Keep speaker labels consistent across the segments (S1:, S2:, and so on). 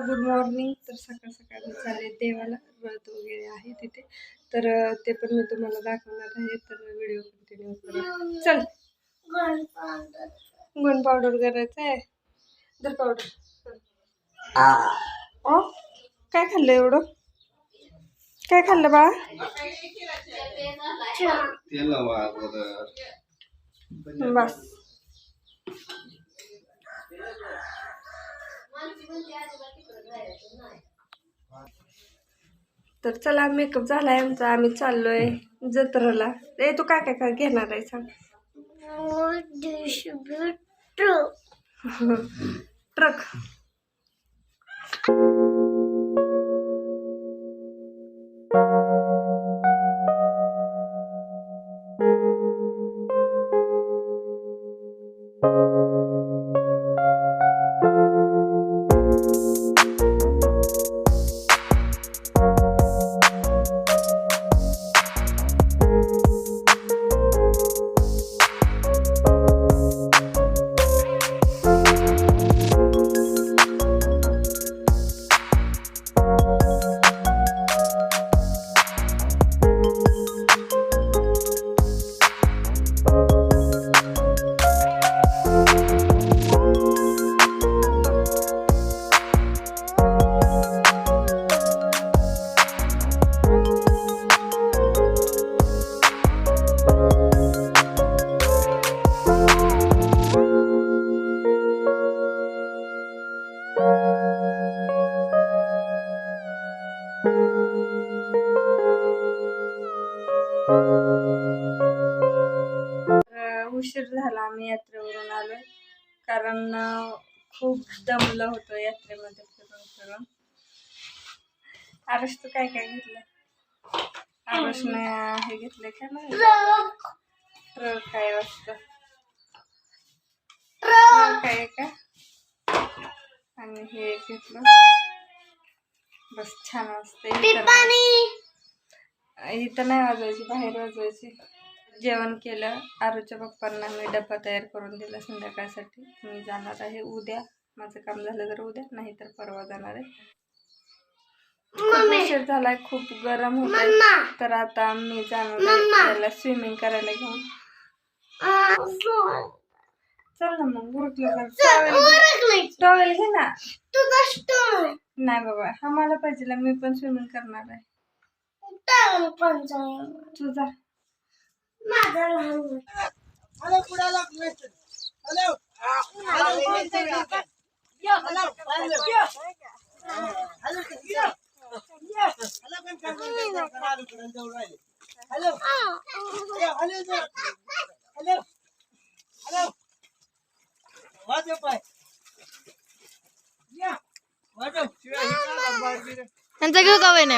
S1: Good morning तर सकाळ सकाळ चालले देवाला. व्रत वगैरे आहे तिथे. तर ते पण मी तुम्हाला दाखवणार आहे. तर व्हिडिओ कंटिन्यू करा. चल. गुण पावडर करायचं आहे. दर पावडर ओ काय खाल्लं एवढं? काय खाल्लं बाळा?
S2: तेल लावा अगोदर.
S1: बस. तर चला मेकअप झालाय आमचा. आम्ही चाललोय जत्रेला. ए तू काय काय काय घेणार आहे सांग. ट्रक. उशीर झाला आम्ही यात्रेवरून आलोय. कारण खूप दमलं होतं यात्रेमध्ये फिरून फिरून. आरुष तू काय काय घेतलं आरुषने हे घेतलं काय ना ट्रक काय ट्रक आहे का? आणि हे घेतलं. बस छान वाजते इथं नाही वाजवायची बाहेर वाजवायची. जेवण केलं आरूच्या पप्पांना मी डब्बा तयार करून दिला संध्याकाळसाठी. मी जाणार आहे उद्या. माझं काम झालं तर उद्या नाही तर परवा जाणार आहे. खूप उशीर झालाय खूप गरम होत तर आता मी जाणार आहे त्याला स्विमिंग करायला घेऊन. चल ना मग गुरुकलं टॉवेल घे. ना. नाही बाबा हा मला पाहिजे मी पण स्विमिंग करणार आहे. तुझा
S3: त्यांचा घेऊ का वहिने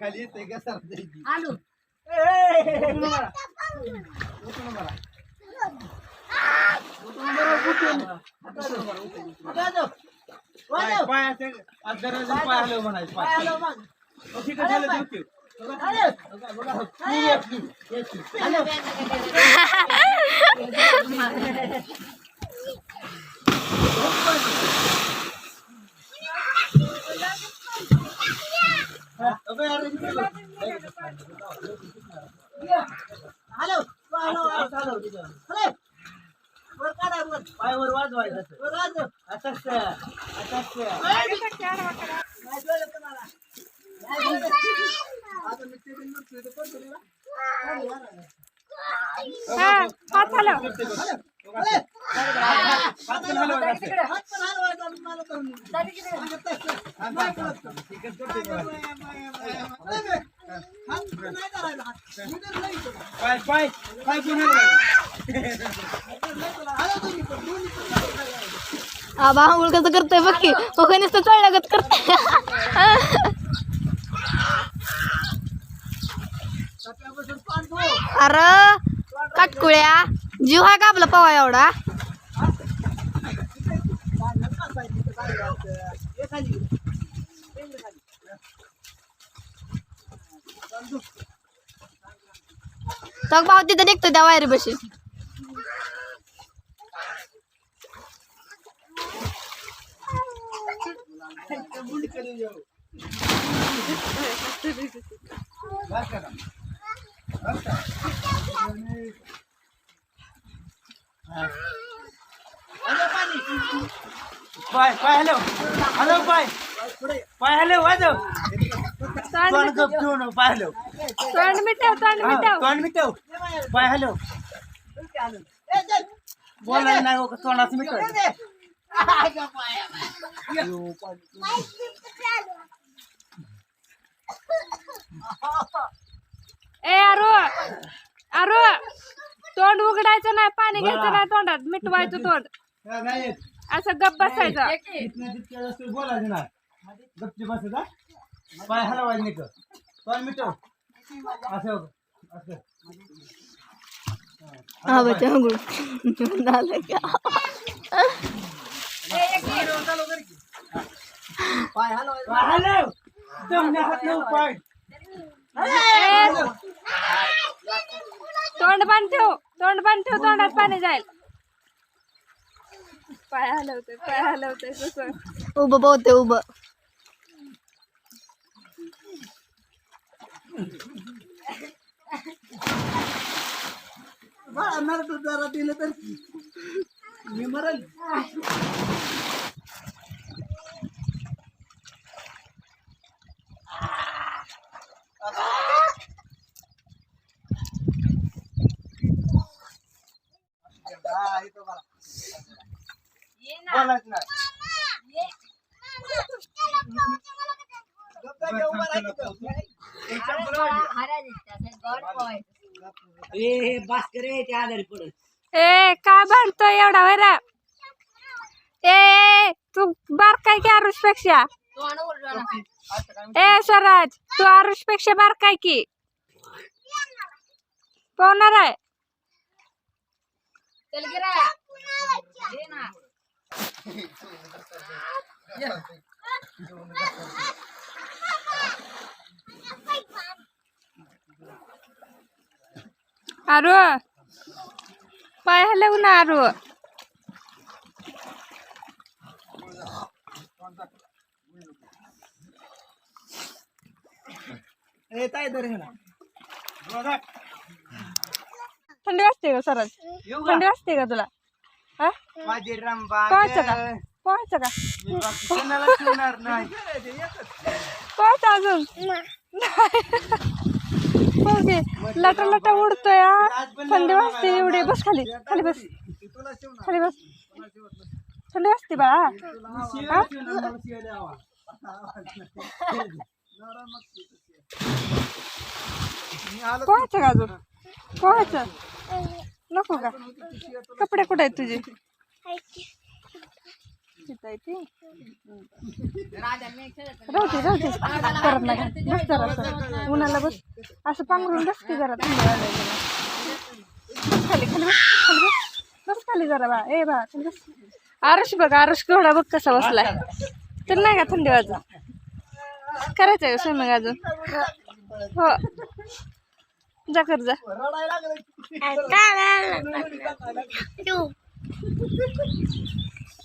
S2: खाली येते का सरते आलो दरवाजे पाय झालं पाय ठीक आहे झालं देऊ पायावर वाजवायचं
S1: हा.
S2: पाय पाय पाय हलवायचं?
S3: आबा आंघोळ कसं करतोय बघ की ओके नुसतं चढल्यागत करतोय अरे काटकुळ्या. जीव आहे का आपला पवा एवढा? तो भाव तिथं निघतो त्या वायरी बशी
S2: पाय पाय हलव. हलव पाय. पाय हलव वाजव. तोंड पाय हलव.
S1: तोंड मिठाव तोंड मिठाव
S2: तोंड मिटव. पाय हलव. बोलायला नाही हो तोंडाचं मिटव.
S1: ए अरो अरो तोंड उघडायचं नाही पाणी घ्यायचं नाही तोंडात मिटवायचं तोंड. असं गप्प बसायचं.
S2: इथनं बोलायचं गपची पाय हलवायचं नाही का तोंड मिटव. असं हो? असं
S3: हा बच्चा झालं का.
S2: पाय हलव. दमने हात लावू पाय
S1: तोंड बाँध ठेव. तोंड बाँध ठेव तोंडात पाणी जाईल. पाय हलवते पाय हलवते तसं
S3: उभं बहुते उभं
S2: जरा दिलं तर मी मरल बोलायचं नाही
S1: ए काय बांधतोय एवढा वेळा ए तू बार काय की आरुषपेक्षा ए स्वराज तू आरुषपेक्षा बार काय की पाहणार आहे आरू पाय हलव ना आरू
S2: ए ताई दर ना बघा.
S1: थंडी वाजते का
S2: का?
S1: थंडी वाजते का तुला हा?
S2: माझी रंबा
S1: पोहायचं का? पोहायचं का?
S2: मी बाकी कोणाला ठेवणार नाही.
S1: पोहायचं अजून? हो गे लटा लटा उडतोय हा. थंडी वाजते एवढी. बस खाली खाली बस. खाली बस. थंडी वाजते बाळा हा? पोहायचं का अजून? पोहायचं. नको का? कपडे कुठे आहेत तुझे? तिथं आहे ती. नाही. बस जरा उन्हाला बस. असं पांघरून बस की जरा. थंडी बस खाली खाली बस खाली बस. बस खाली जरा बा. ए बा बस. आरश बघ आरश केवढा बघ कसा बसलाय. तर नाही का थंडी वाजा करायचं आहे स्वयंपाक अजून? हो. जा कर जा.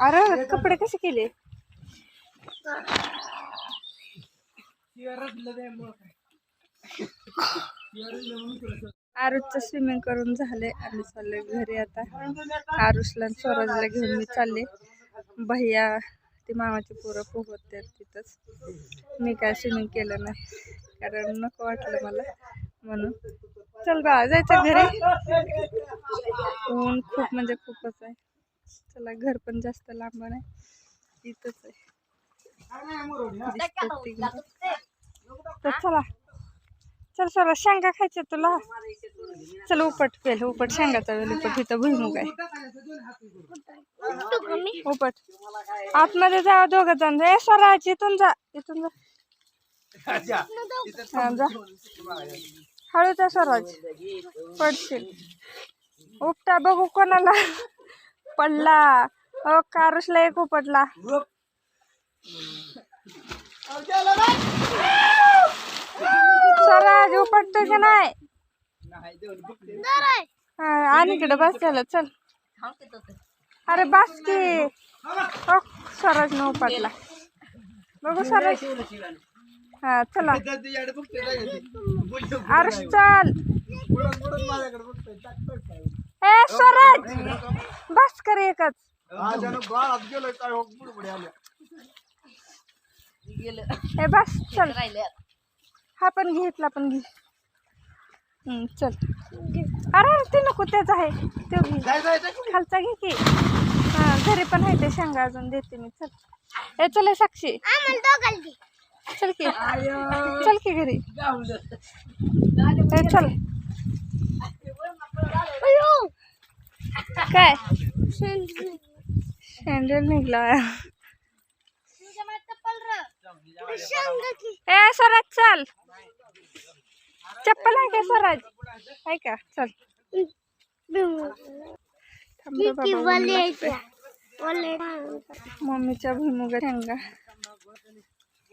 S1: अरे कपडे कसे केले? आरुषचं स्विमिंग करून झाले. आणि चालले घरी आता. आरुषला स्वराजला घेऊन मी चालले. भैया ती मामाची पोरं पोहत तिथंच. मी काय स्विमिंग केलं नाही. कारण नको वाटलं मला. म्हणून. चल बा जायचं घरी. ऊन खूप म्हणजे खूपच आहे. चला घर पण जास्त लांब नाही इथंच आहे. तर चला. चल सर शेंगा खायच्या तुला. चल उपट पेल उपट. शेंगाचा वेल उपट. इथं भुईमुग आहे. उपट. आतमध्ये जावं दोघं जण. ए स्वराज इथून जा. इथून जा. जा. हळूचा जा पडशील. उपटा बघू कोणाला पडला. अ कारुसला एक उपटला. सराज उपटतो की नाही? हा, आणि इकडे बस झालं चल. अरे बस की. ओ स्वराज न उपटला. बघू सरज हा चला. अरे चल ए स्वराज बस कर एकच ए बस चल. हा पण घे इथला पण घे. हम्म, चल. अरे ते नको त्याच आहे. तो घे. खालचा घे की. हा घरी पण आहे ते शेंगा अजून देते मी चल. ए चल साक्षी. चल के। चल के घरी। चल। काय? सँडल निघला ए स्वराज चल। चप्पल आहे का स्वराज आहे का? चल। मम्मीच्या भुईमुगा शेंगा